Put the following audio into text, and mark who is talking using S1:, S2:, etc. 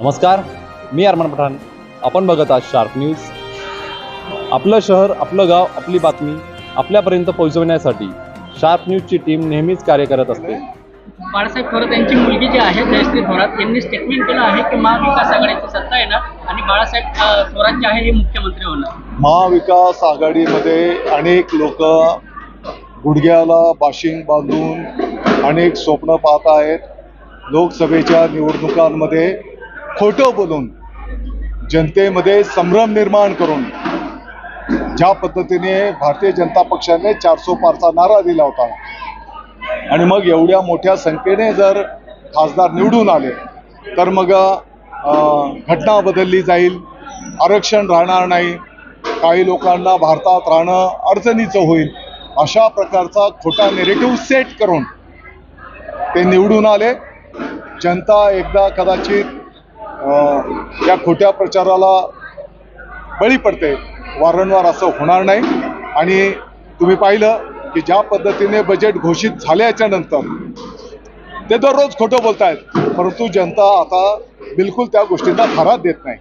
S1: नमस्कार मी अरमान पठाण. आपण बघत आहात शार्प न्यूज आपलं शहर आपलं गाव आपली बातमी आपल्यापर्यंत पोहोचवण्यासाठी शार्प न्यूजची टीम नेहमीच कार्य करत असते.
S2: बाळासाहेब थोरात यांची मुलगी जी आहे जयश्री थोरात यांनी स्टेटमेंट केलं आहे की महाविकास आघाडीची सत्ता येणार आणि बाळासाहेब थोरात जे आहे हे मुख्यमंत्री होणार.
S3: महाविकास आघाडीमध्ये अनेक लोक गुडघ्याला बाशिंग बांधून अनेक स्वप्न पाहत आहेत. लोकसभेच्या निवडणुकांमध्ये खोटं बोलून जनतेमध्ये संभ्रम निर्माण करून ज्या पद्धतीने भारतीय जनता पक्षाने चारसो पारचा नारा दिला होता. आणि मग एवढ्या मोठ्या संख्येने जर खासदार निवडून आले तर मग घटना बदलली जाईल आरक्षण राहणार नाही काही लोकांना भारतात राहणं अडचणीचं होईल अशा प्रकारचा खोटा नेरेटिव्ह सेट करून ते निवडून आले. जनता एकदा कदाचित या खोट्या प्रचाराला बळी पडते. वारंवार असं होणार नाही. आणि तुम्ही पाहिलं की ज्या पद्धतीने बजेट घोषित झाल्याच्यानंतर ते दररोज खोटं बोलतायत. परंतु जनता आता बिलकुल त्या गोष्टींना थारा देत नाही.